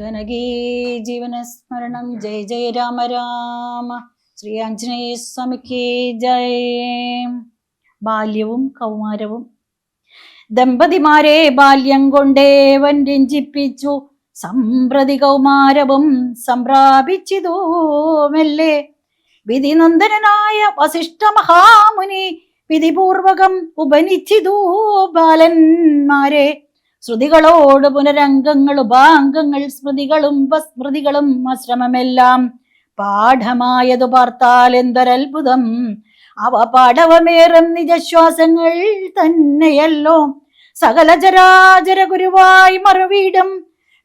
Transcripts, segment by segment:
ജനകീ ജീവനസ്മരണം. ജയ ജയ രാമ രാമ. ശ്രീ ആഞ്ജനേയ സ്വാമിക്ക് ജയ. ബാല്യവും കൗമാരവും. ദമ്പതിമാരെ ബാല്യം കൊണ്ടേവൻ രഞ്ജിപ്പിച്ചു. സമ്പ്രതി കൗമാരവും സംപ്രാപിച്ചിതോ മെല്ലെ. വിധിനന്ദനായ വസിഷ്ഠ മഹാമുനി വിധിപൂർവകം ഉപനിച്ചിതൂ ബാലന്മാരെ. ശ്രുതികളോട് പുനരംഗങ്ങൾ ഉപാംഗങ്ങൾ സ്മൃതികളും ഉപസ്മൃതികളും അശ്രമമെല്ലാം പാഠമായതു പാർത്താൽ എന്തൊരത്ഭുതം. അവ പാഠവമേറും നിജശ്വാസങ്ങൾ തന്നെയല്ലോ. സകല ചരാചര ഗുരുവായി മറുവീടും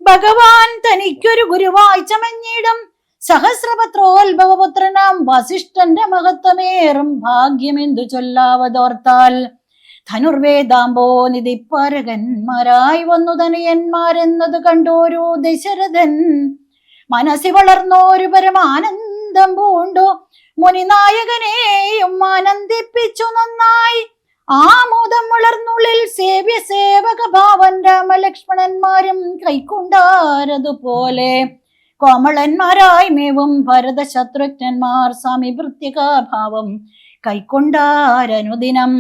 ഭഗവാൻ തനിക്കൊരു ഗുരുവായി ചമഞ്ഞിടും. സഹസ്രപത്രോത്ഭവപുത്രനാം വസിഷ്ഠന്റെ മഹത്വമേറും ഭാഗ്യമെന്തു ചൊല്ലാവതോർത്താൽ. ധനുർവേദാംബോ നിധിപ്പരകന്മാരായി വന്നു തനയന്മാരെന്നത് കണ്ടോരു ദശരഥൻ. മനസ്സി വളർന്നോരു പരമാനന്ദം പൂണ്ടു. മുനിനായകനെയും ആനന്ദിപ്പിച്ചു നന്നായി. ആമോദം വളർന്നുള്ളിൽ സേവ്യ സേവക ഭാവൻ രാമലക്ഷ്മണന്മാരും കൈക്കൊണ്ടാരതുപോലെ. കോമളന്മാരായി മേവും ഭരത ശത്രുഘ്നന്മാർ സ്വാമി കൈക്കൊണ്ടാരനുദിനം.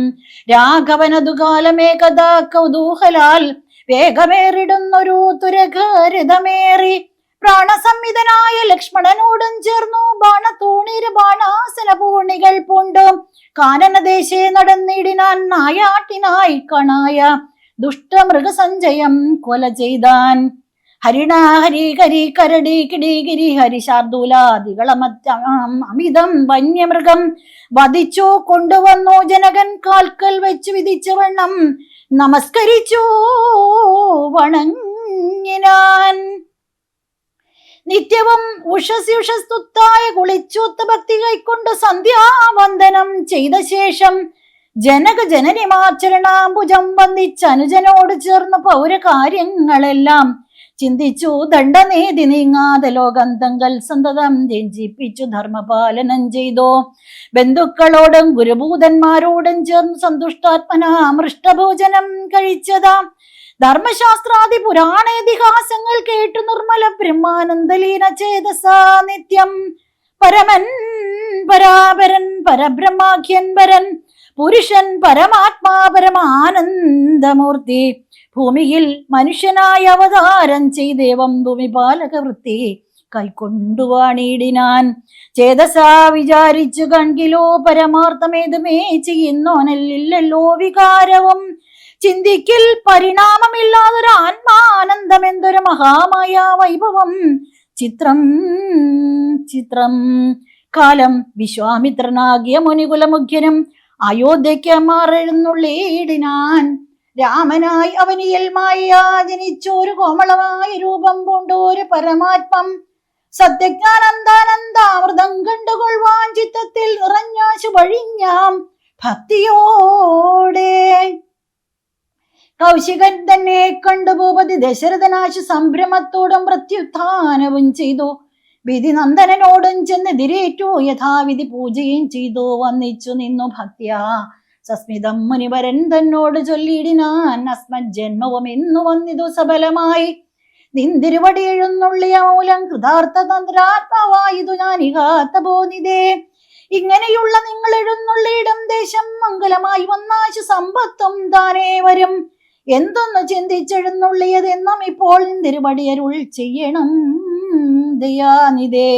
രാഘവനതു കാലമേകഥാ കൗതൂഹലാൽ വേഗമേറിടുന്നൊരു തുരകാരിതമേറി. പ്രാണസംവിധനായ ലക്ഷ്മണനോടും ചേർന്നു ബാണത്തൂണിര് ബാണാസന പൂണികൾ പൂണ്ടും. കാനനദേശേ നടന്നിടിനാൻ നായാട്ടിനായി കണായ ദുഷ്ടമൃഗസഞ്ചയം കൊല ചെയ്താൻ. ഹരിണ ഹരി കരി കരടി കിടി ഗിരി ഹരി ഹരിശാർദൂലാദികളമറ്റ അമിതം വന്യമൃഗം വധിച്ചു കൊണ്ടുവന്നു ജനകൻ കാൽക്കൽ വെച്ച് വിധിച്ച വണ്ണം. നമസ്കരിച്ചു വണങ്ങിനാൻ. നിത്യവും ഉഷസ്യുഷസ്തുത്തായ കുളിച്ചൂത്ത ഭക്തി കൈക്കൊണ്ട് സന്ധ്യാവന്ദനം ചെയ്ത ശേഷം ജനക ജനനിമാചരണാംബുജം വന്ദിച്ച് അനുജനോട് ചേർന്ന് പൗരകാര്യങ്ങളെല്ലാം ചിന്തിച്ചു ദണ്ഡനീതി നീങ്ങാതെ ലോകന്തങ്കൽ സന്തതം രഞ്ജിപ്പിച്ചു ധർമ്മപാലനം ചെയ്തു. ബന്ധുക്കളോടും ഗുരുഭൂതന്മാരോടും ചേർന്ന് സന്തുഷ്ടാത്മന മൃഷ്ടഭോജനം കഴിച്ചതാം. ധർമ്മശാസ്ത്രാദി പുരാണേതിഹാസങ്ങൾ കേട്ടു നിർമ്മല ബ്രഹ്മാനന്ദലീന ചേതസാ നിത്യം. പരമൻ പരാപരൻ പരബ്രഹ്മാഖ്യൻ പരൻ. പുരുഷൻ പരമാത്മാ പരമാനന്ദമൂർത്തി. ഭൂമിയിൽ മനുഷ്യനായ അവതാരം ചെയ്തേവം ഭൂമിപാലക വൃത്തി കൈക്കൊണ്ടുവാണിടിനാൻ. ചേതസാ വിചാരിച്ചു കൺകിലോ പരമാർത്ഥമേതുമേ ചെയ്യുന്നോനല്ലില്ലല്ലോ വികാരവും. ചിന്തിക്കിൽ പരിണാമമില്ലാതൊരു ആത്മാനന്ദം എന്തൊരു മഹാമായ വൈഭവം. ചിത്രം ചിത്രം. കാലം വിശ്വാമിത്രനാകിയ മുനികുലമുഖ്യനും അയോധ്യയ്ക്ക് മാറെഴുന്നള്ളിയിടിനാൻ രാമനായി അവനിയിൽ മായ ജനിച്ചൊരു കോമളമായ രൂപം കൊണ്ടൊരു പരമാത്മം. സത്യജ്ഞാനന്ദാനന്ദാമൃതം കണ്ടുകൊള്ളുവാൻ ചിത്തത്തിൽ നിറഞ്ഞാശു വഴിഞ്ഞാം ഭക്തിയോടെ. കൗശികൻ തന്നെ കണ്ടു ഭൂപതി ദശരഥനാശു സംഭ്രമത്തോടും പ്രത്യുത്ഥാനവും ചെയ്തു. വിധി നന്ദനോടും ചെന്നെതിരേറ്റു യഥാവിധി പൂജയും ചെയ്തു. വന്നിച്ചു നിന്നു ഭക്തിയാ. സസ്മിതം മുനിവരൻ തന്നോട് ചൊല്ലിയിടിനാൻ അസ്മജ്ജന്മവും ഇന്നു വന്നിതു സബലമായി. നിന്തിരുവടി എഴുന്നള്ളിയ മൂലം കൃതാർത്ഥ തന്ത്രാത്മാവായതു ഞാൻ ഇകാത്ത പോന്നിതേ. ഇങ്ങനെയുള്ള നിങ്ങൾ എഴുന്നള്ളിയിടം ദേശം മംഗലമായി വന്നാശു സമ്പത്തും താനേ വരും എന്തൊന്ന് ചിന്തിച്ചെഴുന്നുള്ളിയതെന്നും ഇപ്പോൾ നിന്തിരുവടിയരുൾ ചെയ്യണം ദയാനിതേ.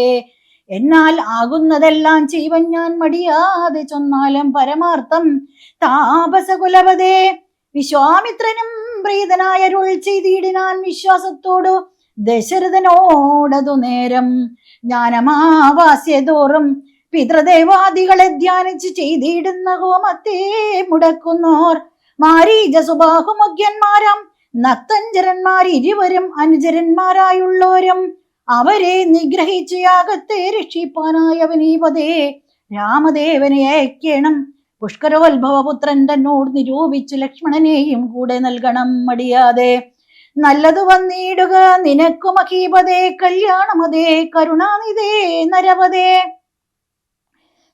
എന്നാൽ ആകുന്നതെല്ലാം ജീവൻ ഞാൻ മടിയാതെ ചൊന്നാലും പരമാർത്ഥം. താപസകുലപതേ വിശ്വാമിത്രനും പ്രീതനായരുൾ ചെയ്തിടിനാൻ വിശ്വാസത്തോടു ദശരഥനോടതു നേരം. ജ്ഞാനമാവാസ്യതോറും പിതൃദേവാദികളെ ധ്യാനിച്ച് ചെയ്തിടുന്ന ഹോമത്തെ മുടക്കുന്നോർ. മാരീജ സുബാഹുമുഖ്യന്മാരാം നത്തഞ്ചരന്മാർ ഇരുവരും അനുചരന്മാരായുള്ളോരും. അവരെ നിഗ്രഹിച്ച് യാഗത്തെ രക്ഷിപ്പാനായവനീപതേ രാമദേവനെ അയക്കണം. പുഷ്കരോത്ഭവപുത്രൻ തന്നോട് നിരൂപിച്ച് ലക്ഷ്മണനെയും കൂടെ നൽകണം മടിയാതെ. നല്ലതു വന്നിടുക നിനക്കു മഹീപതേ കല്യാണമതേ കരുണാനിതേ നരവതേ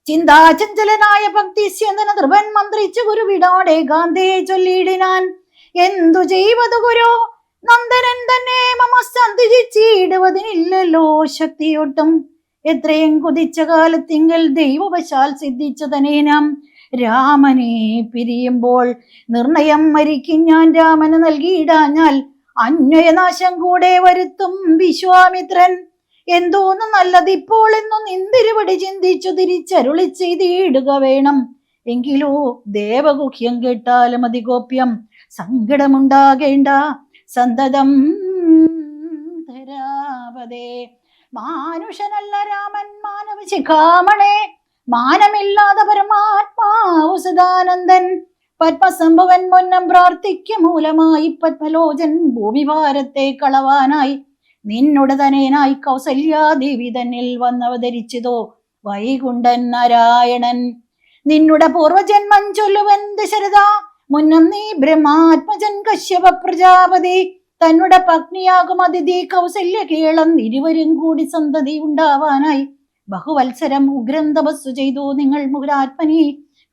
ചിന്താചഞ്ചലനായ ഭക്തിസ്യന്തന ധ്രുവൻ മന്ത്രിച്ചു ഗുരുവിടോടെ ഗാന്ധേ ചൊല്ലിയിടിനാൻ. എന്തു ചെയ്വതു ഗുരു? നന്ദനൻ തന്നെ മമ ശക്തിയൊട്ടും. എത്രയും കുതിച്ച കാലത്തിങ്കൽ ദൈവവശാൽ സിദ്ധിച്ചതനേനാം രാമനെ പിരിയുമ്പോൾ നിർണയം മരിക്കും ഞാൻ രാമന് നൽകിയിടാഞ്ഞാൽ അന്വയനാശം കൂടെ വരുത്തും വിശ്വാമിത്രൻ. എന്തോന്ന് നല്ലതിപ്പോൾ എന്നു നിന്തിരുവടി ചിന്തിച്ചു തിരിച്ചരുളി ചെയ്തിടുക വേണം. എങ്കിലോ ദേവഗുഹ്യം കേട്ടാലും അതിഗോപ്യം സങ്കടമുണ്ടാകേണ്ട. സന്തതം ധരാവതേ മാനുഷനല്ല രാമൻ മാനവ ശിഖാമണേ. മാനമില്ലാതെ പരമാത്മാവു സദാനന്ദൻ പത്മസംഭവൻ മുന്നം പ്രാർത്ഥിക്ക മൂലമായി പത്മലോചൻ ഭൂമിഭാരത്തെ കളവാനായി. നിന്നുടെ തനേനായി കൗസല്യാദേവി തന്നിൽ വന്നവതരിച്ചതോ വൈകുണ്ഠൻ നാരായണൻ. നിന്നുടെ പൂർവജന്മം ചൊല്ലുവൻ ദശരഥ മുന്നം നീ ബ്രഹ്മാത്മജൻ കശ്യപ പ്രജാപതി. തന്നുടെ പത്നിയാകും അതിഥി കൗസല്യ കേളം ഇരുവരും കൂടി സന്തതി ഉണ്ടാവാനായി. ബഹുവത്സരം ഉഗ്രം തപസ്സു ചെയ്തു നിങ്ങൾ മുരാത്മനി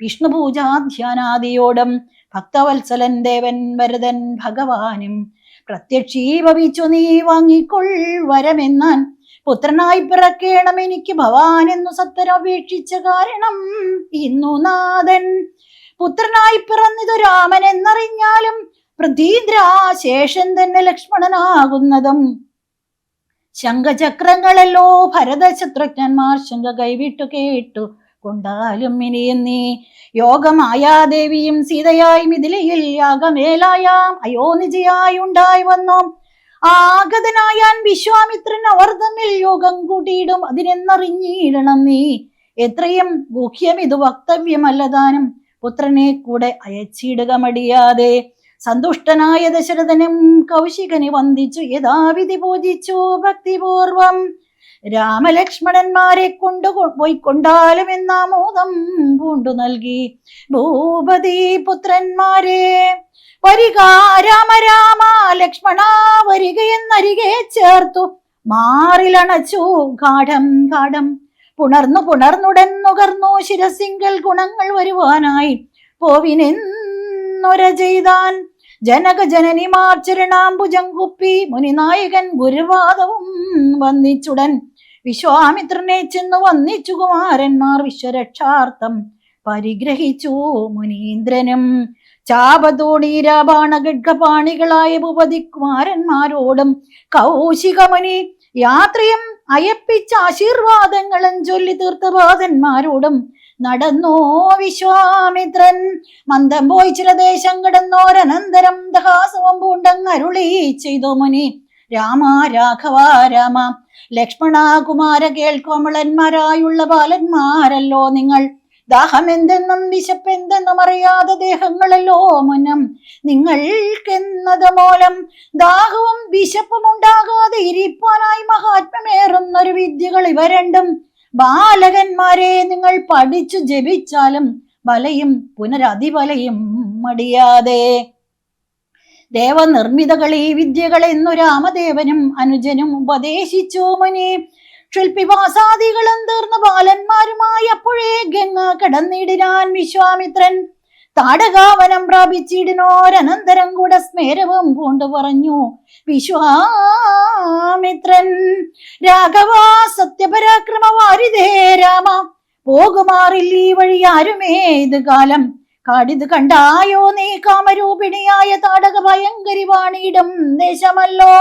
വിഷ്ണുപൂജാധ്യാനാദിയോടും ഭക്തവത്സലൻ ദേവൻ വരദൻ ഭഗവാനും. പ്രത്യക്ഷീഭവിച്ചു നീ വാങ്ങിക്കൊൾ വരമെന്നാൻ. പുത്രനായി പിറക്കേണം എനിക്ക് ഭവാൻ എന്നു സത്തരപേക്ഷിച്ച കാരണം ഇന്നു നാഥൻ. പുത്രനായി പിറന്നിതു രാമൻ എന്നറിഞ്ഞാലും പൃഥീന്ദ്ര ശേഷൻ തന്നെ ലക്ഷ്മണനാകുന്നതും. ശംഖചക്രങ്ങളല്ലോ ഭരതശത്രുഘ്നന്മാർ ശങ്ക കൈവിട്ടു കേട്ടു. കൊണ്ടാലും ഇനിയും നീ യോഗമായാ യോഗമായാദേവിയും സീതയായി മിഥിലയിൽ യാഗമേലായാം അയോനിജയായി ഉണ്ടായി വന്നോം. ആഗതനായാൻ വിശ്വാമിത്രൻ അവർ തമ്മിൽ യോഗം കൂട്ടിയിടും അതിനെന്നറിഞ്ഞിടണം നീ. എത്രയും ഗുഹ്യം ഇത് വക്തവ്യമല്ലതാനും പുത്രനെ കൂടെ അയച്ചിടുക മടിയാതെ സന്തുഷ്ടനായ ദശരഥനും കൗശികനെ വന്ദിച്ചു യഥാവിധി പൂജിച്ചു ഭക്തിപൂർവം. രാമലക്ഷ്മണന്മാരെ കൊണ്ടു പോയി കൊണ്ടാലും എന്നാമോദം പൂണ്ടു നൽകി. ഭൂപതി പുത്രന്മാരെ വരിക രാമ രാമ ലക്ഷ്മണ വരികയെന്നരികെ ചേർത്തു. മാറിലണച്ചു ഗാഠം ഗാഠം. പുണർന്നു പുണർന്നുടൻ നുകർന്നു ശിരസിങ്കൽ ഗുണങ്ങൾ വരുവാനായി. പോവിനെന്നൊര ചെയ്താൻ ജനക ജനനിമാർ ചരണാംബുജം മുനിനായകൻ ഗുരുവാദവും വന്നിച്ചുടൻ. വിശ്വാമിത്രനെ ചെന്നു വന്നിച്ചു കുമാരന്മാർ വിശ്വരക്ഷാർത്ഥം പരിഗ്രഹിച്ചു മുനീന്ദ്രനും. ചാപതോടീരാബാണഗഡ്ഗപാണികളായ ഭൂപതി കുമാരന്മാരോടും കൗശികമുനി യാത്രയും അയപ്പിച്ച ആശീർവാദങ്ങളും ചൊല്ലി തീർത്ഥപാദന്മാരോടും നടന്നോ വിശ്വാമിത്രൻ. മന്ദം പോയി ചില ദേശം കിടന്നോരനന്തരം ദഹാസവം പൂണ്ടങ്ങരുളി ചെയ്തു മുനി. രാമ രാഘവ രാമ. ലക്ഷ്മണ കുമാര കേൾക്കോമളന്മാരായുള്ള ബാലന്മാരല്ലോ നിങ്ങൾ. ദാഹമെന്തെന്നും വിശപ്പെന്തെന്നും അറിയാതെ ദേഹങ്ങളല്ലോ മുനം. നിങ്ങൾക്കെന്നത് മൂലം ദാഹവും വിശപ്പും ഉണ്ടാകാതെ ഇരിപ്പാനായി മഹാത്മ്യമേറുന്നൊരു വിദ്യകൾ ഇവ രണ്ടും. ബാലകന്മാരെ നിങ്ങൾ പഠിച്ചു ജപിച്ചാലും വലയും പുനരതിവലയും മടിയാതെ. ദേവനിർമ്മിതകൾ ഈ വിദ്യകൾ എന്നു രാമദേവനും അനുജനും ഉപദേശിച്ചു മുനി. ക്ഷുൽപിവാസാദികളും തീർന്ന ബാലന്മാരുമായി അപ്പോഴേ ഗംഗ കടന്നിടിനാൻ വിശ്വാമിത്രൻ. താടകാവനം പ്രാപിച്ചിടിനോരനന്തരം കൂടെ സ്മേരവും പൂണ്ടു പറഞ്ഞു. വിശ്വാമിത്രൻ രാഘവ സത്യപരാക്രമ വാരിതേ രാമ പോകുമാറില്ല ഈ വഴി ആരുമേ? ഇത് കാലം കാടിത് കണ്ടായോ നീ? കാമരൂപിണിയായ താടക ഭയങ്കരി വാണിയിടും ദേശമല്ലോ.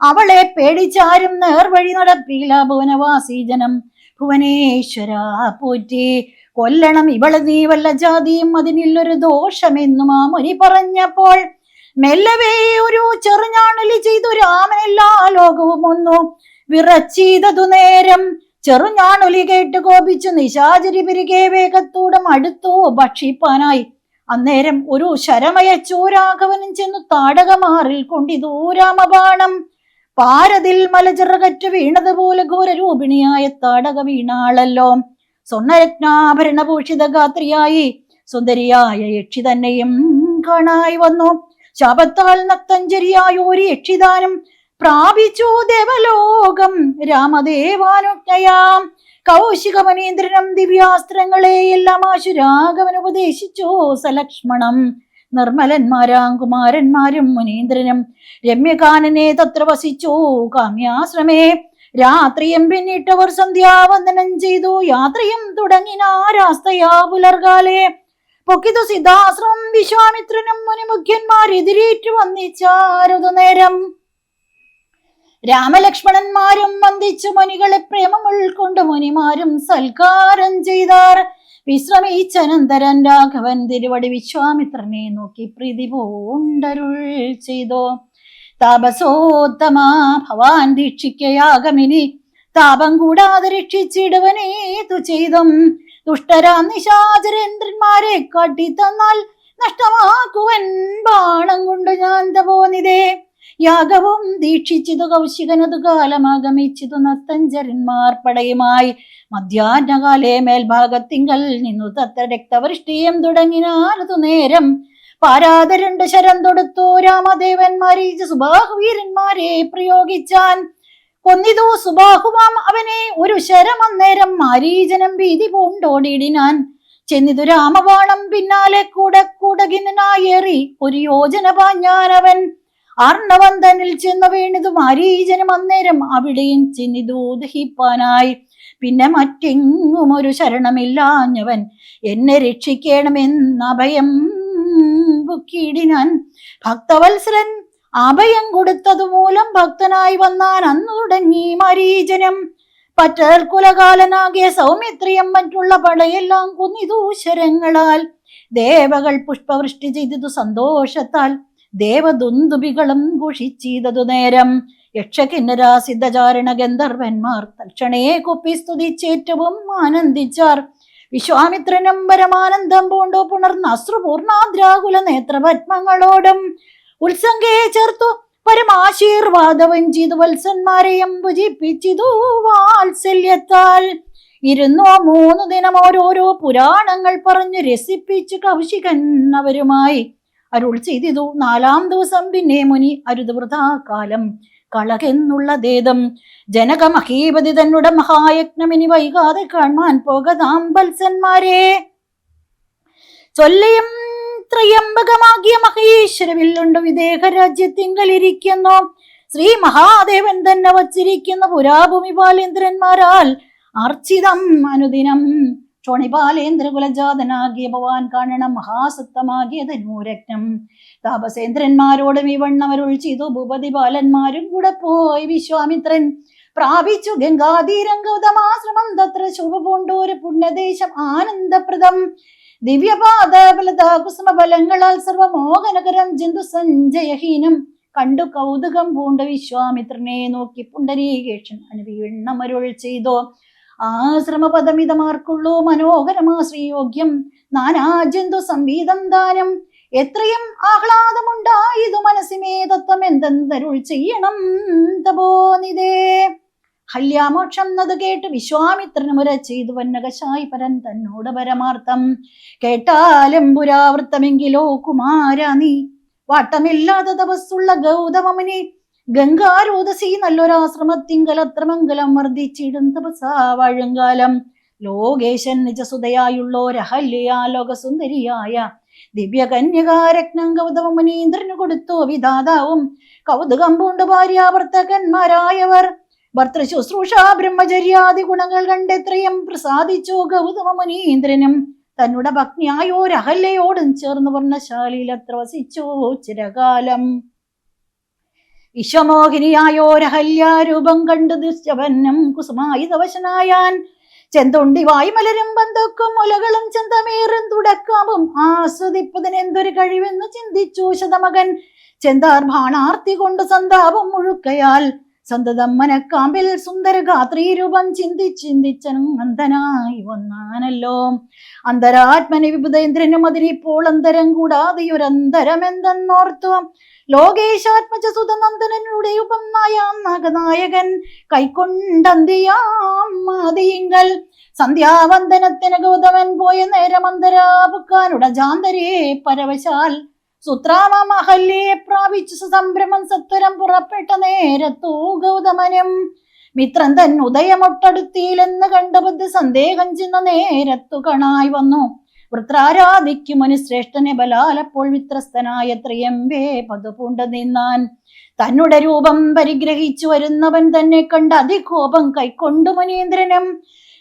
അവളെ പേടിച്ചാരും നേർവഴി നടപ്പില്ല ഭുവനവാസി ജനം. ഭുവനേശ്വര പോറ്റി. കൊല്ലണം ഇവൾ നീ വല്ല ജാതിയും അതിനില്ലൊരു ദോഷമെന്നും ആ മുനി പറഞ്ഞപ്പോൾ മെല്ലവേ ഒരു ചെറുഞാണലി ചെയ്തു രാമനെല്ലാ ലോകവും ഒന്നു. വിറച്ചീതതു നേരം ചെറുഞാണൊലി കേട്ട് കോപിച്ചു നിശാചരി പിരികെ വേഗത്തോടും അടുത്തു ഭക്ഷിപ്പാനായി. അന്നേരം ഒരു ശരമയ രാഘവനും ചെന്നു താടകമാറിൽ കൊണ്ടി രാമബാണം. പാരതിൽ മലചിറകറ്റ് വീണതുപോലെ ഘോരരൂപിണിയായ താടക വീണാളല്ലോ. സ്വർണരത്നാഭരണഭൂഷിത ഗാത്രിയായി സുന്ദരിയായ യക്ഷി തന്നെയും കാണായി വന്നു. ശാപത്താൽ നക്തഞ്ചരിയായ ഒരു യക്ഷിദാനം പ്രാപിച്ചു ദേവലോകം രാമദേവാനുജ്ഞയാം. കൗശികമനീന്ദ്രനം ദിവ്യാസ്ത്രങ്ങളെയെല്ലാം ആശുരാഘവൻ ഉപദേശിച്ചു സലക്ഷ്മണം. നിർമ്മലന്മാരാം കുമാരന്മാരും മുനീന്ദ്രനും രമ്യകാനനെ തത്ര വസിച്ചു. കാമ്യാശ്രമേ രാത്രിയും പിന്നിട്ടവർ സന്ധ്യാവന്ദനം ചെയ്തു. യാത്രയും തുടങ്ങിനാരാസ്തയാ പുലർകാലെ പൊക്കിതു സിദ്ധാശ്രമം വിശ്വാമിത്രനും മുനിമുഖ്യന്മാരെതിരേറ്റു വന്നിച്ചാരുതു നേരം. രാമലക്ഷ്മണന്മാരും വന്ദിച്ചു. മുനികളെ പ്രേമം ഉൾക്കൊണ്ട് മുനിമാരും സൽക്കാരം ചെയ്താർ. വിശ്രമിച്ചനന്തരൻ രാഘവൻ തിരുവടി വിശ്വാമിത്രനെ നോക്കി പ്രീതി പൂണ്ടരുൾ ചെയ്തോ. താപസോത്തമ ഭവാൻ ദീക്ഷിക്കയാകമിനി താപം കൂടാതെ രക്ഷിച്ചിടുവനേതു ചെയ്തും. ദുഷ്ടരാം നിശാചരേന്ദ്രന്മാരെ കാട്ടി തന്നാൽ നഷ്ടമാക്കുവൻ ബാണം കൊണ്ട് ഞാൻ തപോനിതേ യാഗവും ദീക്ഷിച്ചിതു കൗശികനതു കാലമാഗമിച്ചിതു നസ്തഞ്ചരന്മാർ പടയുമായി. മധ്യാഹ്നകാലേ മേൽഭാഗത്തിങ്കൽ നിന്നു തത്ര രക്തവൃഷ്ടിയും തുടങ്ങിനാലതു നേരം. പാരാത രണ്ട് ശരം തൊടുത്തു രാമദേവന്മാരെ സുബാഹുവീരന്മാരെ പ്രയോഗിച്ചാൻ. കൊന്നിതു സുബാഹുവാം അവനെ ഒരു ശരം അന്നേരം മാരീജനം ഭീതി പൂണ്ടോടിയിടിനാൻ. ചെന്നിതു രാമബാണം പിന്നാലെ കൂടെ കൂടകിനായേറി ഒരു യോജന പാഞ്ഞാനവൻ. ആർണവൻ തന്നിൽ ചെന്ന് വീണിതു മാരീജനം അന്നേരം അവിടെയും ചെന്നിതു ദഹിപ്പാനായി പിന്നെ മറ്റെങ്ങും ഒരു ശരണമില്ലാഞ്ഞവൻ എന്നെ രക്ഷിക്കണമെന്ന അഭയം ബുക്കിയിടിനാൻ ഭക്തവത്സരൻ അഭയം കൊടുത്തതു മൂലം ഭക്തനായി വന്നാൻ അന്നു തുടങ്ങി മരീജനം. പറ്റൽ കുലകാലനാകിയ സൗമിത്രിയം മറ്റുള്ള പടയെല്ലാം കുന്നിതൂശരങ്ങളാൽ. ദേവകൾ പുഷ്പവൃഷ്ടി ചെയ്തതു സന്തോഷത്താൽ. ദേവദുന്ദുബികളും ഘോഷിച്ചീതതു നേരം. യക്ഷകിന്നരാ സിദ്ധചാരണ ഗന്ധർവന്മാർ തൽക്ഷണേ കുപ്പി സ്തുതിച്ചേറ്റവും ആനന്ദിച്ചാർ. വിശ്വാമിത്രനും പരമാനന്ദം പൂണ്ടു പുണർന്ന അശ്രുപൂർണാദ്രാകുല നേത്രപത്മങ്ങളോടും ഉത്സംഗയെ ചേർത്തു പരമാശീർവാദവും ചെയ്തു വത്സന്മാരെയും ഭുജിപ്പിച്ചിതു വാത്സല്യത്താൽ. ഇരുന്നോ മൂന്നു ദിനം ഓരോരോ പുരാണങ്ങൾ പറഞ്ഞു രസിപ്പിച്ചു കൗശികൻ അവരുമായി അരുൾ ചെയ്തിതു. നാലാം ദിവസം പിന്നെ മുനി അരുത് ദേദം കളകെന്നുള്ളതേതം ജനകമഹീപതി തന്നുടെ മഹായജ്ഞമിനി വൈകാതെ കാണാൻ പോകതാം വത്സന്മാരെ. ചൊല്ലയും ത്രയംബകമാകിയ മഹേശ്വരവില്ലുണ്ട് വിദേഹ രാജ്യത്തിങ്കലിരിക്കുന്നു ശ്രീ മഹാദേവൻ തന്നെ വച്ചിരിക്കുന്ന പുരാഭൂമി ബാലേന്ദ്രന്മാരാൽ അർച്ചിതം അനുദിനം ക്ഷോണിപാലേന്ദ്ര കുലജാതനാകിയ ഭവാൻ കാണണം മഹാസത്തമാകിയത് നൂരക്നം. താപസേന്ദ്രന്മാരോടും വണ്ണവരുൾ ചെയ്തു ഭൂപതി ബാലന്മാരും കൂടെ പോയി വിശ്വാമിത്രൻ. പ്രാപിച്ചു ഗംഗാതീരം ഗൗതമാശ്രമം തത്ര ശുഭപൂണ്ടൂര് പുണ്യദേശം ആനന്ദപ്രദം. ദിവ്യപാദ ഫലത കുസുമ ഫലങ്ങളാൽ സർവമോഹനകരം ജന്തു സഞ്ജയഹീനം. കണ്ടു കൗതുകം പൂണ്ട വിശ്വാമിത്രനെ നോക്കി പുണ്ടരീകേഷൻ അനുവിണ്ണമരുൾ ചെയ്തോ. ആശ്രമപദമിതമാർക്കുള്ളൂ മനോഹരമാ ശ്രീയോഗ്യം നാനാജന്തു സംവീതം ദാനം എത്രയും ആഹ്ലാദമുണ്ടായതു മനസ്സിമേ തത്വം എന്തെന്തരുൾ ചെയ്യണം ഹല്യാമോക്ഷം നത് കേട്ട് വിശ്വാമിത്രനുമുര ചെയ്തു വന്നകശായി പരൻ തന്നോട് പരമാർത്ഥം. കേട്ടാലും പുരാവൃത്തമെങ്കിലോ കുമാര നീ വാട്ടമില്ലാതെ തപസ്സുള്ള ഗൗതമമുനി ഗംഗാരോദസി നല്ലൊരാശ്രമത്തിങ്കൽ അത്ര മംഗലം വർദ്ധിച്ചിടും തപസാ വാഴുങ്കാലം. ലോകേശൻ നിജസുതയായുള്ളോരഹല്യ ലോകസുന്ദരിയായ ദിവ്യകന്യകാരത്നം ഗൗതമ മുനീന്ദ്രന് കൊടുത്തു വിധാതാവും. കൗതുകം പൂണ്ട് ഭാര്യാവർത്തകന്മാരായവർ ഭർത്തൃശുശ്രൂഷ ബ്രഹ്മചര്യാദി ഗുണങ്ങൾ കണ്ടെത്രയും പ്രസാദിച്ചു ഗൗതമ മുനീന്ദ്രനും. തന്നുടെ ഭഗ്നിയായോരഹല്യയോടും ചേർന്ന് വർണശാലയിൽ അത്ര വസിച്ചു ചിരകാലം. വിശ്വമോഹിനിയായോരഹല്യാരൂപം കണ്ടു ദുശ്യവന്നം കുസുമായുധവശനായാൻ. ചെന്തുണ്ടി വായ്മലരും ബന്ധുക്കും മുലകളും ചെന്തമേറും തുടക്കാവും ആസ്വദിപ്പതിനെന്തൊരു കഴിവെന്ന് ചിന്തിച്ചു ശതമകൻ. ചെന്താർ ബാണാർത്തി കൊണ്ട് സന്താപം മുഴുക്കയാൽ സന്തതം മനക്കാമ്പിൽ സുന്ദര ഗാത്രീരൂപം ചിന്തിച്ചിന്തിച്ചനും അന്ധനായി വന്നാനല്ലോ. അന്തരാത്മനി വിബുധേന്ദ്രനും അതിരിപ്പോൾ അന്തരം കൂടാതെ ഒരന്തരം എന്തെന്നോർത്തു ലോകേശാത്മജ സുതനന്ദനനുടെ ഉപനായാം നാഗനായകൻ കൈക്കൊണ്ടന്തിയാം സന്ധ്യാവന്ദനത്തിന് ഗൗതമൻ പോയ നേരം അന്തരാപുക്കാനുട ജാന്തരേ പരവശാൽ സുത്രാമഹല്യെ പ്രാപിച്ചു സംഭ്രമം സത്വരം പുറപ്പെട്ട നേരത്തു ഗൗതമനും. മിത്രൻ തൻ ഉദയമൊട്ടടുത്തിയിലെന്ന് കണ്ട ബുദ്ധി സന്ദേഹം ചെന്ന നേരത്തു കണായി വന്നു. വൃത്രാരാധിക്കും മനുശ്രേഷ്ഠനെ ബലാലപ്പോൾ വിത്രസ്തനായ ത്രിയമ്പേ പതുപൂണ്ട നിന്നാൻ. തന്നുടെ രൂപം പരിഗ്രഹിച്ചു വരുന്നവൻ തന്നെ കണ്ട അതികോപം കൈക്കൊണ്ടു മുനീന്ദ്രനും.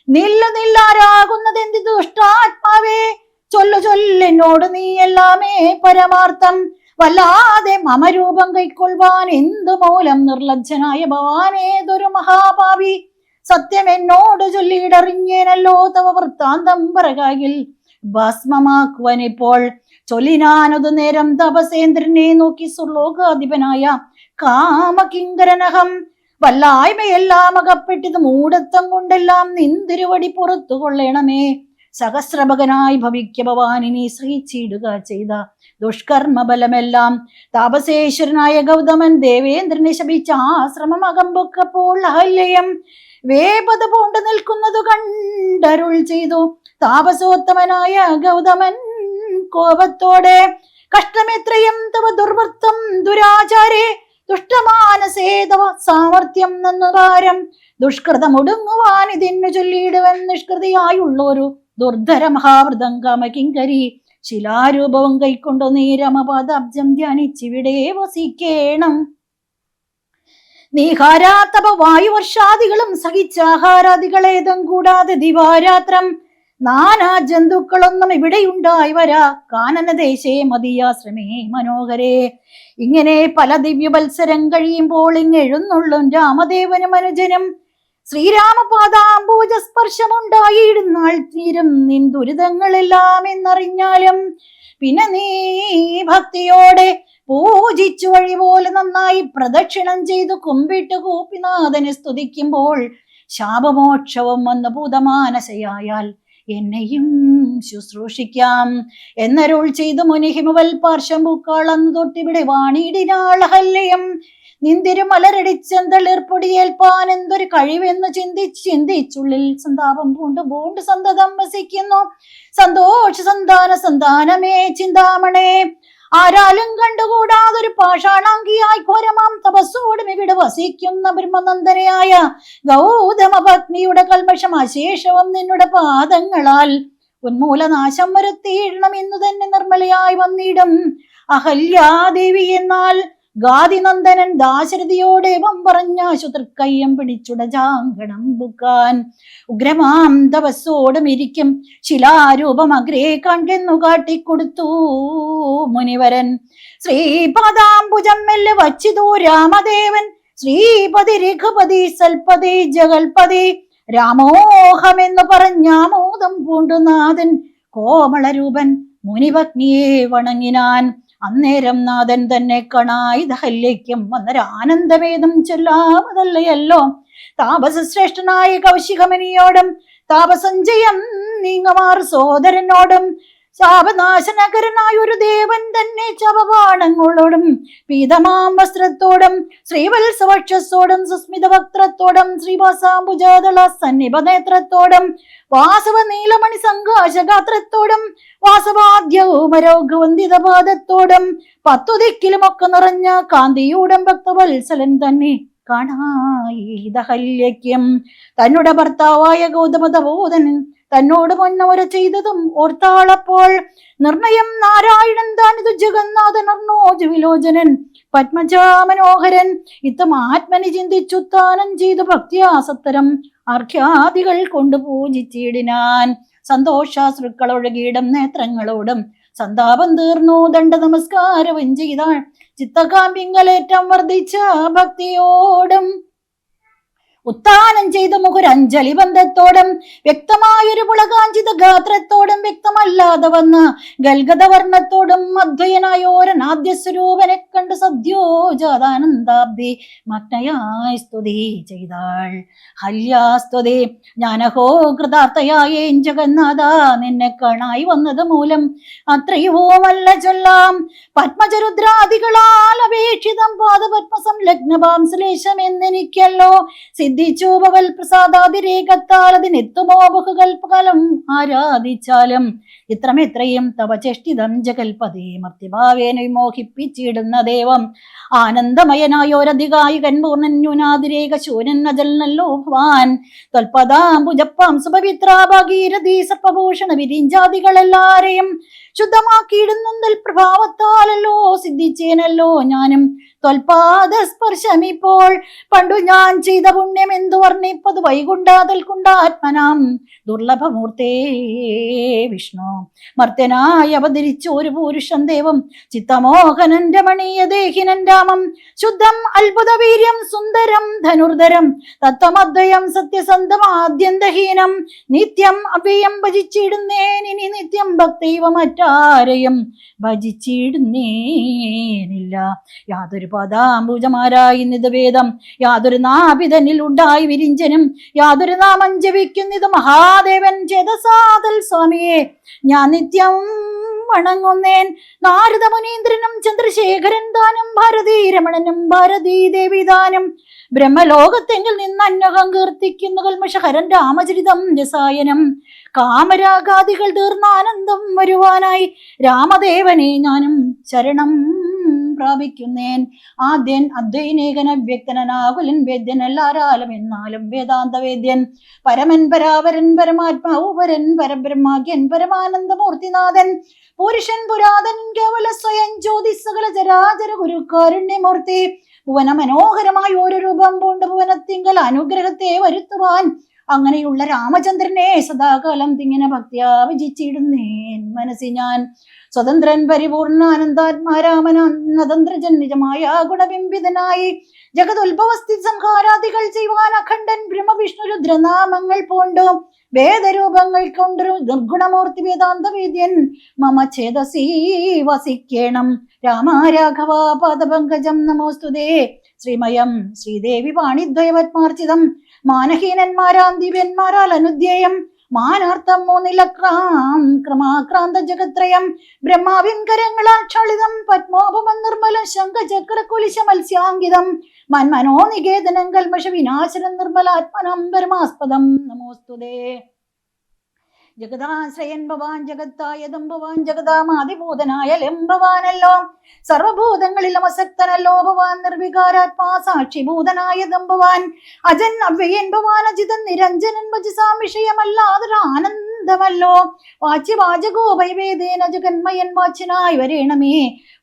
നില്ല നില്ലാരാകുന്നതെന്ത് ദുഷ്ടാത്മാവേ? ചൊല്ലു ചൊല്ലെന്നോട് നീ എല്ലാമേ പരമാർത്ഥം. വല്ലാതെ മമരൂപം കൈക്കൊള്ളുവാൻ എന്തു മൂലം നിർലജ്ജനായ ഭവാനേതൊരു മഹാഭാവി സത്യം എന്നോട് ചൊല്ലിയിടറിഞ്ഞേനല്ലോ തവ വൃത്താന്തം പറകാകിൽ. ഭസ്മമാക്കുവാനിപ്പോൾ ചൊല്ലിനാനതു നേരം തപസേന്ദ്രനെ നോക്കി സുർലോകാധിപനായ കാമകിങ്കരനഹം. വല്ലായ്മയെല്ലാം അകപ്പെട്ടിത് മൂടത്തം കൊണ്ടെല്ലാം നിന്തിരുവടി പുറത്തു കൊള്ളണമേ സഹസ്രഭകനായി ഭവിക്ക ഭവാനിനെ സഹിച്ചിടുക ചെയ്ത ദുഷ്കർമ്മ ബലമെല്ലാം താപസേശ്വരനായ ഗൗതമൻ ദേവേന്ദ്രനെ ശപിച്ച ആശ്രമം അകമ്പൊക്കപ്പോൾ അഹല്യം വേപത പൂണ്ട് നിൽക്കുന്നതു കണ്ടരുൾ ചെയ്തു. താപസോത്തമനായ ഗൗതമൻ കോപത്തോടെ കഷ്ടമെത്രയും തവ ദുർവൃത്തം ദുരാചാരേ ദുഷ്ടമാനസേ തവ സാമർത്ഥ്യം നന്നുതാരം. ദുഷ്കൃതം ദുഷ്കൃതമൊടുങ്ങുവാൻ ഇതിന്നു ചൊല്ലിയിടുവൻ നിഷ്കൃതിയായുള്ളൊരു ദുർധര കിങ്കരി ശിലാരൂപവും കൈക്കൊണ്ടു നീരമപദബ്ജം ധ്യാനിച്ചിവിടെ വസിക്കേണം. നീഹാരാത്തപ വായുവർഷാദികളും സഹിച്ചാഹാരാദികളേതും കൂടാതെ ദിവാരാത്രം. നാനാ ജന്തുക്കളൊന്നും ഇവിടെയുണ്ടായി വരാ. കാനനദേശേ മതിയാശ്രമേ മനോഹരേ. ഇങ്ങനെ പല ദിവ്യവത്സരം കഴിയുമ്പോൾ ഇങ്ങെഴുന്നുള്ളും രാമദേവനും അനുജനും. ശ്രീരാമപാദാംബൂജ സ്പർശമുണ്ടായിരുന്നാൾ തീരും നിൻ ദുരിതങ്ങളെല്ലാം എന്നറിഞ്ഞാലും പിന്നെ നീ ഭക്തിയോടെ പൂജിച്ചു വഴി പോലെ നന്നായി പ്രദക്ഷിണം ചെയ്തു കുമ്പിട്ട് കൂപ്പിനാഥനെ സ്തുതിക്കുമ്പോൾ ശാപമോക്ഷവും വന്ന് ഭൂതമാനസയായാൽ എന്നെയും ശുശ്രൂഷിക്കാം. എന്നരുൾ ചെയ്തു മുനിഹിമവൽ പാർശ്വം പൂക്കാളന്ന് തൊട്ടിവിടെ വാണിയിടിനാൾ ഹല്യം നിന്തിരു മലരടിച്ചെന്തളിർപ്പൊടിയേൽപ്പാൻ എന്തൊരു കഴിവെന്ന് ചിന്തിച്ച് ചിന്തിച്ചുള്ളിൽ സന്താപം പൂണ്ട് പൂണ്ട് സന്തതം വസിക്കുന്നു. സന്തോഷ സന്താന സന്താനമേ ചിന്താമണേ. ആരാലും കണ്ടുകൂടാതൊരു പാഷാണാങ്കിയായി ഘോരമാം തപസ്സോടും ഇവിടെ വസിക്കുന്ന ബ്രഹ്മനന്ദനയായ ഗൗതമ പത്നിയുടെ കൽമഷം അശേഷവും നിന്നുടെ പാദങ്ങളാൽ ഉന്മൂലനാശം വരുത്തിയിടണം എന്ന് തന്നെ നിർമ്മലയായി വന്നിടും. അഹല്യാദേവി എന്നാൽ ഗാദിനന്ദനൻ ദാശരഥിയോടേവം പിടിച്ചുട ജാങ്കണം ബുക്കാൻ ഉഗ്രമാം തപസ്സോടും ഇരിക്കും. ശിലാരൂപം അഗ്രേ കണ്ടെന്നു കാട്ടിക്കൊടുത്തു മുനിവരൻ. ശ്രീപദാംബുജം മെല്ലെ വച്ചിതു രാമദേവൻ. ശ്രീപതി രഘുപതി സൽപതി ജഗൽപതി. രാമോഹമെന്നു പറഞ്ഞാമോദം പൂണ്ടുനാഥൻ കോമളരൂപൻ മുനിപത്നിയെ വണങ്ങിനാൻ. അന്നേരം നാഥൻ തന്നെ കണായി ദഹല്യയ്ക്കും അന്നൊരാനന്ദവേദം ചൊല്ലാമതല്ലയല്ലോ. താപസശ്രേഷ്ഠനായ കൗശികമനിയോടും താപസഞ്ജയം നീങ്ങമാർ സോദരനോടും ശാപനാശനകരനായ ഒരു ദേവൻ തന്നെ ചവപാണങ്ങളോടും പീതമാം വസ്ത്രത്തോടും ശ്രീവത്സവക്ഷസോടും സുസ്മിത വക്ത്രത്തോടും ശ്രീവാസാംബുജാതള സന്നിപനേത്രത്തോടും വാസവ നീലമണി സംഘാശഗാത്രത്തോടും വാസവാദ്യവുമരോഗവന്ദിത പാദത്തോടും പത്തു ദിക്കിലുമൊക്കെ നിറഞ്ഞ കാന്തിയൂടം ഭക്തവത്സലൻ തന്നെ കാണായി കാണായിതഹല്യയ്ക്കും തന്നുടെ ഭർത്താവായ ഗൗതമതബോധനൻ തന്നോട് മുന്നവര ചെയ്തതും ഓർത്താളപ്പോൾ നിർണയം നാരായണൻ താനിതു ജഗന്നാഥനർണോജ വിലോചനൻ പത്മജാമനോഹരൻ. ഇത്തം ആത്മനി ചിന്തിച്ചുത്താനം ചെയ്തു ഭക്തിയാസത്തരം അർഘ്യാദികൾ കൊണ്ട് പൂജിച്ചിടിനാൻ. സന്തോഷാശ്രുക്കളൊഴുകിയിടം നേത്രങ്ങളോടും. സന്താപം തീർന്നു ദണ്ഡ നമസ്കാരവും ചെയ്താൾ ചിത്തകാമ്പിങ്കലേറ്റം വർദ്ധിച്ച ഭക്തിയോടും. ഉത്താനം ചെയ്ത മുഖുരഞ്ജലി ബന്ധത്തോടും വ്യക്തമായൊരു പുളകാഞ്ചിത ഗാത്രത്തോടും വ്യക്തമല്ലാതെ വന്ന ഗൽഗതവർണത്തോടും അദ്വയനായോരനാദ്യ സ്വരൂപനെ കണ്ട് സദ്യോജാതാനന്ദാബ്ദി മഗ്നയായി സ്തുതി ചെയ്താൾ. ഹല്യാസ്തുതി ഞാനഹോ കൃതാർത്ഥയായേ ജഗന്നാഥ നിന്നെ കാണായി വന്നത് മൂലം അത്രയോ വല്ല ചൊല്ലാം. പത്മചരുദ്രാദികളാൽ അപേക്ഷിതം പാദപത്മസം സംലഗ്നപാം ശ്ലേഷം എന്നെനിക്കല്ലോ സിദ്ധി സിദ്ധിച്ചു ഭവൽ പ്രസാദാതിരേകത്താൽ ബഹുകൽപ്പകലം ആരാധിച്ചാലും ഇത്രമെത്രയും തവ ചേഷ്ടിതം ജഗൽപതി മർത്തിഭാവേന വിമോഹിപ്പിച്ചിടുന്ന ദേവം. ആനന്ദമയനായോരധികായികൻ പൂർണന്യുനാതിരേക ശൂനൻ അജൽ നല്ലോ ഭവാൻ. ത്വൽപദാംബുജപ്പാം സുപവിത്ര ഭഗീരഥി സർപ്പഭൂഷണ വിരിഞ്ചാദികളെല്ലാരെയും ശുദ്ധമാക്കിയിടുന്നതിൽ പ്രഭാവത്താലല്ലോ സിദ്ധിച്ചേനല്ലോ ഞാനും. തൊൽപാദ സ്പർശം ഇപ്പോൾ പണ്ടു ഞാൻ ചെയ്ത പുണ്യം എന്തു വർണിപ്പത് വൈകുണ്ടാതൽ കുണ്ടാത്മനാം ദുർലഭമൂർത്തേ വിഷ്ണു. മർത്യനായി അവതരിച്ച ഒരു പുരുഷൻ ദേവം ചിത്തമോഹനൻ രമണീയ ദേഹിനൻ രാമം. ശുദ്ധം അത്ഭുത വീര്യം സുന്ദരം ധനുർധരം തത്വമദ്വയം സത്യസന്ധം ആദ്യന്തഹീനം. നിത്യം അവ്യയം ഭജിച്ചിടുന്നേനി നിത്യം ഭക്തൈവ മറ്റാരെയും ഭജിച്ചിടുന്നേനില്ല. യാതൊരു പദാംബുജമാരായി നിതവേദം യാതൊരു നാഭിതനിൽ ഉണ്ടായി വിരിഞ്ചനും യാതൊരു നാമം ജപിക്കുന്നിത് മഹാദേവൻ ചേതസാതൽ സ്വാമിയെ ഞാൻ നിത്യം വണങ്ങുന്നേൻ. നാരദ മുനീന്ദ്രനും ചന്ദ്രശേഖരൻ ദാനം ഭാരതീ രമണനും ഭാരതീ ദേവിദാനം ബ്രഹ്മലോകത്തെങ്കിൽ നിന്ന് അന്നകം കീർത്തിക്കുന്ന കൽമഷഹരൻ രാമചരിതം രസായനം. കാമരാഗാദികൾ തീർന്ന ആനന്ദം വരുവാനായി രാമദേവനെ ഞാനും ശരണം പ്രാപിക്കുന്നേൻ. ആദ്യൻ അദ്വൈനേകന വ്യക്തനാകുലൻ വേദ്യൻ എല്ലാരാലും എന്നാലും വേദാന്ത വേദ്യൻ പരമൻ പരാവരൻ പരമാത്മാവുപരൻ പരബ്രഹ്മാഗ്യൻ പരമാനന്ദമൂർത്തിനാഥൻ. പുരുഷൻ പുരാതൻ കേവല സ്വയം ജ്യോതി സകല ഗുരു കാരുണ്യമൂർത്തി. ഭുവന മനോഹരമായ ഒരു രൂപം പൂണ്ട് ഭുവനത്തിങ്കൽ അനുഗ്രഹത്തെ വരുത്തുവാൻ അങ്ങനെയുള്ള രാമചന്ദ്രനെ സദാകാലം തിങ്ങനെ ഭക്തിയാവിജിച്ചിടുന്നേൻ മനസ്സി ഞാൻ. സ്വതന്ത്രൻ പരിപൂർണ അനന്താത്മാരാമനതന്ത്രജൻ നിജമായ ഗുണബിംബിതനായി ജഗതുത്ഭവസ്ഥിതി സംഹാരാദികൾ ചെയ്യുവാൻ അഖണ്ഡൻ ബ്രഹ്മവിഷ്ണു രുദ്രനാമങ്ങൾ പൂണ്ടു. വേദരൂപങ്ങൾ കൊണ്ടൊരു നിർഗുണമൂർത്തി വേദാന്ത വേദ്യൻ മമ ചേതസി വസിക്കേണം. രാമാരാഘവ പാദപങ്കജം നമോസ്തുതേ. ശ്രീമയം ശ്രീദേവി പാണിദ്വയവത്മാർച്ചിതം മാനഹീനന്മാരാം ദിവ്യന്മാരാൽ അനുദ്ധ്യേയം മാനാർത്ഥം മൂന്നിലക്രാം ക്രമാക്രാന്ത ജഗത്രയം ബ്രഹ്മാവിൻ ക്ഷളിതം പത്മോപമ നിർമ്മലം ശംഖചക്ര കുലിശ മത്സ്യാങ്കിതം. മന്മനോ നികേതനം കൽമഷ വിനാശനം നിർമ്മലാത്മനം പരമാസ്പദം നമോസ്തുതേ ജഗദാശ്രയൻ ഭവാൻ ജഗത്തായതും ഭവാൻ ജഗദാമാതിഭൂതനായ ലംഭവാനല്ലോ സർവഭൂതങ്ങളിൽ അമസക്തനല്ലോ ഭവാൻ നിർവികാരാത്മാ സാക്ഷിഭൂതനായ ഭവാൻ. അജൻ അവ്യയൻ ഭവാൻ അജിതൻ നിരഞ്ജനൻ ഭജസാം വിഷയമല്ലാതൊരു ആനന്ദമല്ലോ വാച്യവാചകോ ഭൈവേദേന ജഗന്മയൻ വാച്യനായി വരേണമേ.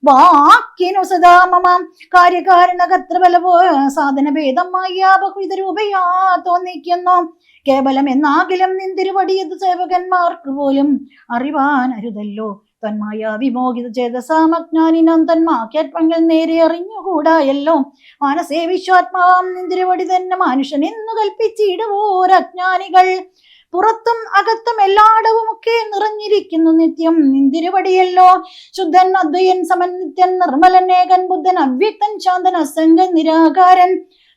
വാക്കിനു സദാ മമ. കാര്യകാരണകത്രബലവോ സാധന ഭേദം ബഹുവിധ രൂപയാ തോന്നിക്കുന്നു. കേവലം എന്നാകിലും നിന്തിരുവടിയത് സേവകന്മാർക്ക് പോലും അറിവാൻ അരുതല്ലോ തന്മായ വിമോഹിത ചേതസാമജ്ഞാനിനം തന്മാക്യാത്മങ്ങൾ നേരെ അറിഞ്ഞുകൂടായല്ലോ. മാനസേ വിശ്വാത്മാവാം നിന്തിരുവടി തന്നെ മനുഷ്യൻ എന്നു കൽപ്പിച്ചിടുവോരജ്ഞാനികൾ. പുറത്തും അകത്തും എല്ലായിടവും ഒക്കെ നിറഞ്ഞിരിക്കുന്നു നിത്യം. നിന്തിരുപടിയല്ലോ. ശുദ്ധൻ അദ്വയൻ സമൻ നിർമ്മലൻ ഏകൻ ബുദ്ധൻ അവ്യക്തൻ ശാന്തൻ അസംഗൻ നിരാകാരൻ.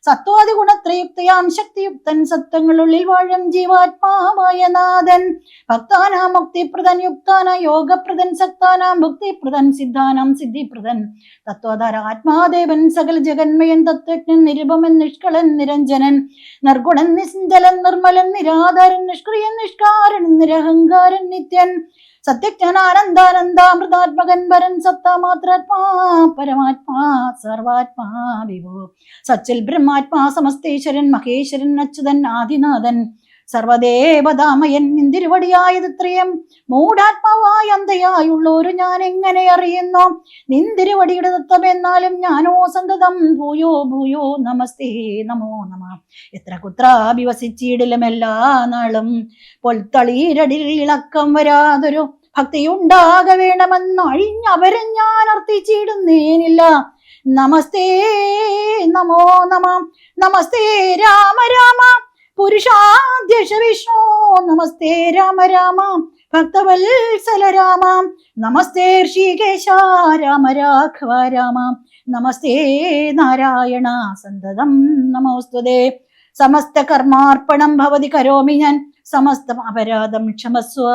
സത്വാദി ഗുണത്രയുക്തയാം ശക്തിയുക്തൻ സത്വങ്ങളുള്ളിൽ വാഴും ജീവാത്മാവായ നാഥൻ. ഭക്താനാം മുക്തിപ്രദൻ യുക്താന യോഗപ്രദൻ സക്താനാം ഭുക്തിപ്രദൻ സിദ്ധാനാം സിദ്ധിപ്രദൻ. തത്വധാര ആത്മാദേവൻ സകല ജഗന്മയൻ തത്വജ്ഞൻ നിരുപമൻ നിഷ്കളൻ നിരഞ്ജനൻ. നിർഗുണൻ നിസ്ജലൻ നിർമ്മലൻ നിരാധാരൻ നിഷ്ക്രിയൻ നിഷ്കാരൻ നിരഹങ്കാരൻ നിത്യൻ. സത്യജ്ഞാനാനന്ദാനന്ദാമൃതാത്മകൻ വരൻ സത്താമാത്രാത്മാ പരമാത്മാ സർവാത്മാ വിഭോ. സച്ചിൽ ബ്രഹ്മാത്മാ സമസ്തേശ്വരൻ മഹേശ്വരൻ അച്യുതൻ ആദിനാഥൻ സർവദേവതാമയൻ നിന്തിരുവടിയായതിത്രയം മൂടാത്മാവായ അന്തയായുള്ളൊരു ഞാൻ എങ്ങനെ അറിയുന്നു? നിന്തിരുവടിയുടെ തത്വം എന്നാലും ഞാനോ സന്തതം. ഭൂയോ ഭൂയോ നമസ്തേ നമോ നമ. എത്ര കുത്രാഭിവസിച്ചിടിലും എല്ലാ നാളും പൊൽത്തളീരടിൽ ഇളക്കം വരാതൊരു ഭക്തിയുണ്ടാക വേണമെന്ന് അഴിഞ്ഞവരെ ഞാൻ അർത്ഥിച്ചിടുന്നേനില്ല. നമസ്തേ നമോ നമ. നമസ്തേ രാമ രാമ. പുരുഷാധ്യക്ഷ വിഷ്ണു നമസ്തേ രാമ രാമ. ഭക്തവത്സല രാമ. നമസ്തേ ഋഷികേശ. രാമ രാഘവ രാമ. നമസ്തേ നാരായണ. സന്തതം നമോസ്തുതേ. സമസ്ത കർമാർപ്പണം ഭവതി കരോമി ഞാൻ. സമസ്തം അപരാധം ക്ഷമസ്വ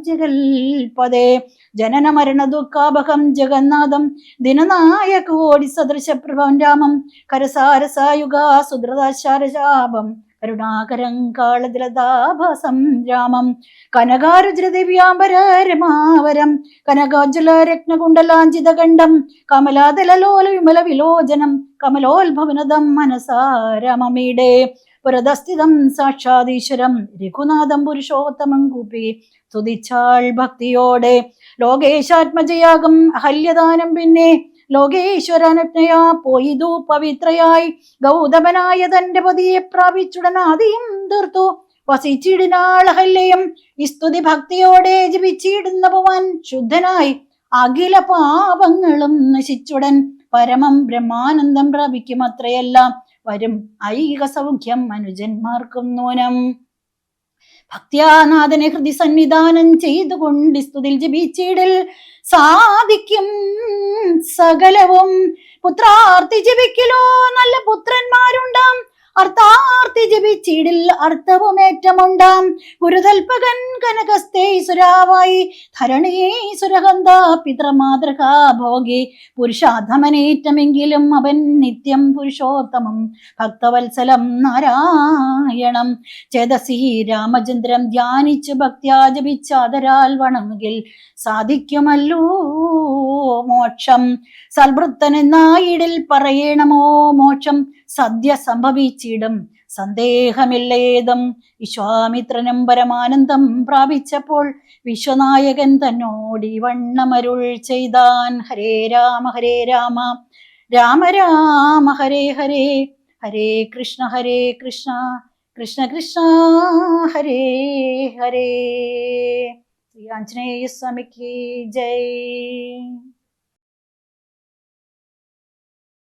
ജഗൽപദേ ജനന മരണ ദുഃഖാപകം ജഗന്നാഥം. ദിനനായകോടി സദൃശപ്രഭം രാമം. കരസാരസായുഗ സുദ്രതാശാരശാപം കരുണാകരം കാളതിലതാഭാസം രാമം. കനകാരുദ്രദിവ്യാംബരമാവരം. കനകാജ്വല രത്നകുണ്ടലാഞ്ചിതകണ്ഠം കമലാതലലോല വിമല വിലോചനം കമലോത്ഭവനദം മനസാരമമീടെ പുരതസ്ഥിതം സാക്ഷാദീശ്വരം. രഘുനാഥം പുരുഷോത്തമം കൂപ്പി. സ്തുതിച്ചാൾ ഭക്തിയോടെ. ലോകേശാത്മജയാഗം. അഹല്യദാനം പിന്നെ. ലോകേശ്വരനജ്ഞയാ പോയിതു പവിത്രയായി. ഗൗതമനായ തന്റെ പതിയെ പ്രാപിച്ചുടനാദിയും തീർത്തു. വസിച്ചിടിനാളഹല്യം ഇസ്തുതി സ്തുതി ഭക്തിയോടെ ജപിച്ചിടുന്ന ഭവാൻ ശുദ്ധനായി. അഖില പാപങ്ങളും നശിച്ചുടൻ പരമം ബ്രഹ്മാനന്ദം പ്രാപിക്കും അത്രയെല്ലാം വരും ഐക സൗഖ്യം മനുജന്മാർക്കും നൂനം ഭക്തിയാനാഥനെ ഹൃദി സന്നിധാനം ചെയ്തുകൊണ്ട് സ്തുതിൽ ജപിച്ചിടൽ സാധിക്കും സകലവും. പുത്രാർത്ഥി ജപിക്കലോ നല്ല പുത്രന്മാരുണ്ടാം. അർത്ഥാർത്ഥി ജപിച്ചിടിൽ അർത്ഥവുമേറ്റമുണ്ടാം ഗുരുതൽപകൻ കനകസ്തേ സുരാവായി ധരണിയേ സുരഹന്ത പിതൃമാതൃകാ ഭോഗി. പുരുഷാധമനേറ്റമെങ്കിലും അവൻ നിത്യം പുരുഷോത്തമം. ഭക്തവത്സലം നാരായണം. ചേതസി രാമചന്ദ്രം ധ്യാനിച്ചു ഭക്ത്യാ ജപിച്ചാതരാൽ വണങ്ങുകിൽ സാധിക്കുമല്ലോ മോക്ഷം. സൽവൃത്തനെന്നായിടിൽ പറയണമോ മോക്ഷം? സദ്യ സംഭവിച്ചിടും സന്ദേഹമില്ലേതും വിശ്വാമിത്രനും പരമാനന്ദം പ്രാപിച്ചപ്പോൾ വിശ്വനായകൻ തന്നോടി വണ്ണമരുൾ ചെയ്താൻ ഹരേ രാമ ഹരേ രാമ. രാമ രാമ ഹരേ ഹരേ. ഹരേ കൃഷ്ണ ഹരേ കൃഷ്ണ. കൃഷ്ണ കൃഷ്ണ ഹരേ ഹരേ. ശ്രീ ആഞ്ജനേയ സ്വാമിക്ക് ജയ്.